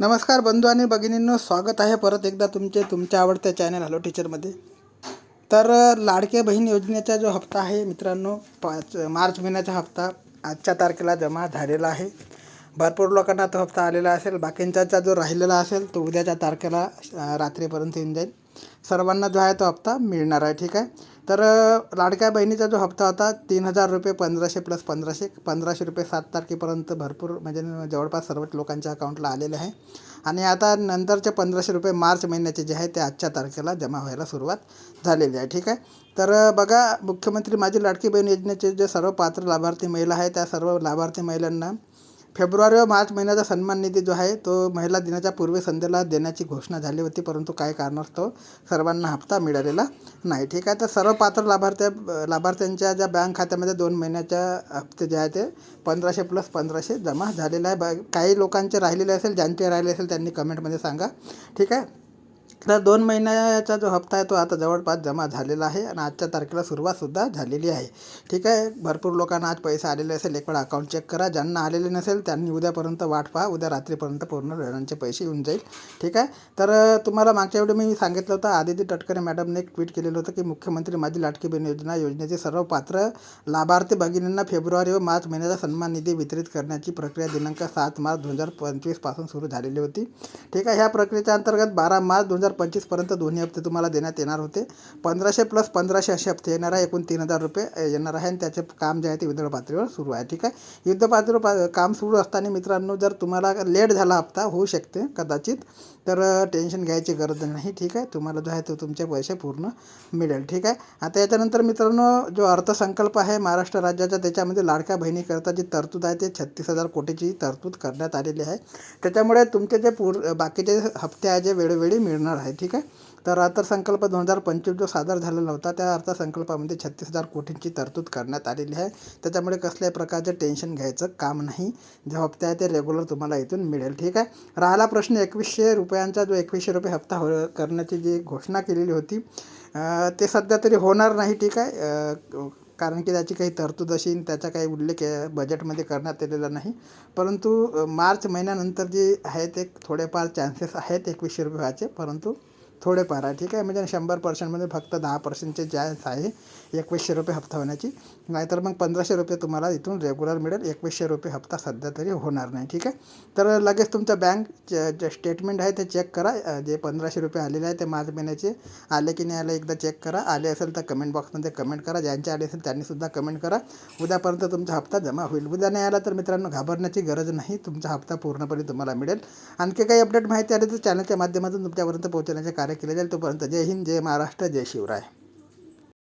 नमस्कार बंधू आणि भगिनींनो स्वागत आहे परत एकदा तुमचे तुमच्या आवडत्या चॅनल हॅलो टीचरमध्ये तर लाडके बहीण योजनेचा जो हप्ता आहे मित्रांनो पाच मार्च महिन्याचा हप्ता आजच्या तारखेला जमा झालेला आहे. भरपूर लोकांना तो हप्ता आलेला असेल बाकींचा जो राहिलेला असेल तो उद्याच्या तारखेला रात्रीपर्यंत येऊन जाईल. सर्वांना जो आहे तो हप्ता मिळणार आहे ठीक आहे? तर लाडक्या बहिणीचा जो हप्ता होता तीन हजार रुपये पंधराशे प्लस पंधराशे पंधराशे रुपये सात तारखेपर्यंत भरपूर म्हणजे जवळपास सर्वच लोकांच्या अकाउंटला आलेले आहे. आणि आता नंतरचे पंधराशे रुपये मार्च महिन्याचे जे आहे ते आजच्या तारखेला जमा व्हायला सुरुवात झालेली आहे ठीक आहे? तर बघा मुख्यमंत्री माझी लाडकी बहीण योजनेचे जे सर्व पात्र लाभार्थी महिला आहे त्या सर्व लाभार्थी महिलांना फेब्रुवारी व मार्च महिन्याचा सन्मान निधी जो आहे तो महिला दिनाच्या पूर्वी संध्येला देण्याची घोषणा झाली होती परंतु काय कारणास्तव सर्वांना हप्ता मिळालेला नाही. ठीक आहे तर सर्व पात्र लाभार्थ्या लाभार्थ्यांच्या ज्या बँक खात्यामध्ये दोन महिन्याच्या हप्ते जे आहे ते पंधराशे प्लस पंधराशे जमा झालेला आहे. ब काही लोकांचे राहिलेले असेल ज्यांचे राहिले असेल त्यांनी कमेंटमध्ये सांगा. ठीक आहे तर दोन महिन्याचा जो हप्ता आहे तो आता जवळपास जमा झालेला आहे आणि आजच्या तारखेला सुरुवातसुद्धा झालेली आहे. ठीक आहे? भरपूर लोकांना आज पैसे आलेले असेल. एक वेळा अकाउंट चेक करा. ज्यांना आलेले नसेल त्यांनी उद्यापर्यंत वाट पहा. उद्या रात्रीपर्यंत पूर्ण वेळांचे पैसे येऊन जाईल. ठीक आहे? तर तुम्हाला मागच्या वेळी मी सांगितलं होतं आदिती तटकरे मॅडमने एक ट्विट केलेलं होतं की मुख्यमंत्री माझी लाटकी बहीण योजना योजनेचे सर्व पात्र लाभार्थी भगिनींना फेब्रुवारी व मार्च महिन्याचा सन्मान निधी वितरित करण्याची प्रक्रिया दिनांक सात मार्च दोन हजार पंचवीसपासून सुरू झालेली होती. ठीक आहे? ह्या प्रक्रियेच्या अंतर्गत बारा मार्च दोन हजार पंचवीसपर्यंत दोन्ही हप्ते तुम्हाला देण्यात येणार होते. पंधराशे प्लस पंधराशे असे हप्ते येणार आहे. एकूण तीन हजार रुपये येणार आहे. आणि त्याचे काम जे आहे ते युद्ध पातळीवर सुरू आहे. ठीक आहे? युद्ध पातळीवर पा काम सुरू असताना मित्रांनो जर तुम्हाला लेट झाला हप्ता होऊ शकते कदाचित. तर टेन्शन घ्यायची गरज नाही. ठीक आहे? तुम्हाला जो आहे तो तुमचे पैसे पूर्ण मिळेल. ठीक आहे? आता याच्यानंतर मित्रांनो जो अर्थसंकल्प आहे महाराष्ट्र राज्याचा त्याच्यामध्ये लाडक्या बहिणीकरता जी तरतूद आहे ते छत्तीस हजार कोटीची तरतूद करण्यात आलेली आहे. त्याच्यामुळे तुमचे जे पूर बाकीचे हप्ते आहे जे वेळोवेळी मिळणार आहे ठीक आहे? तर अर्थसंकल्प दोन हजार पंचवीस जो सादर झालेला होता त्या अर्थसंकल्पामध्ये छत्तीस हजार कोटींची तरतूद करण्यात आलेली आहे. त्याच्यामुळे कसल्याही प्रकारचे टेन्शन घ्यायचं काम नाही. जे हप्ते आहे ते रेग्युलर तुम्हाला इथून मिळेल ठीक आहे? राहिला प्रश्न एकवीसशे रुपयांचा जो एकवीसशे रुपये हप्ता हो करण्याची जी घोषणा केलेली होती ते सध्या तरी होणार नाही ठीक आहे? कारण की त्याची काही तरतूद अशी त्याचा काही उल्लेख बजेटमध्ये करण्यात आलेला नाही. परंतु मार्च महिन्यानंतर जे आहे ते थोडेफार चान्सेस आहेत एकवीसशे रुपये व्हायचे. परंतु थोडेफार आहे. ठीक आहे? म्हणजे शंभर पर्सेंटमध्ये फक्त दहा पर्सेंटचे चान्स आहे एकवीसशे रुपये हप्ता होण्याची. नाहीतर मग पंधराशे रुपये तुम्हाला इथून रेग्युलर मिळेल. एकवीसशे रुपये हप्ता सध्या तरी होणार नाही. ठीक आहे? तर लगेच तुमचं बँक जे स्टेटमेंट आहे ते चेक करा. जे पंधराशे रुपये आलेले आहे ते मार्च महिन्याचे आले की नाही आले एकदा चेक करा. आले असेल तर कमेंट बॉक्समध्ये कमेंट करा. ज्यांचे आले असेल त्यांनीसुद्धा कमेंट करा. उद्यापर्यंत तुमचा हप्ता जमा होईल. उद्या नाही आला तर मित्रांनो घाबरण्याची गरज नाही. तुमचा हप्ता पूर्णपणे तुम्हाला मिळेल. आणखी काही अपडेट माहिती आली तर चॅनलच्या माध्यमातून तुमच्यापर्यंत पोहोचण्याचे कारण कार्य केले जाईल तोपर्यंत जय हिंद जय महाराष्ट्र जय शिवराय.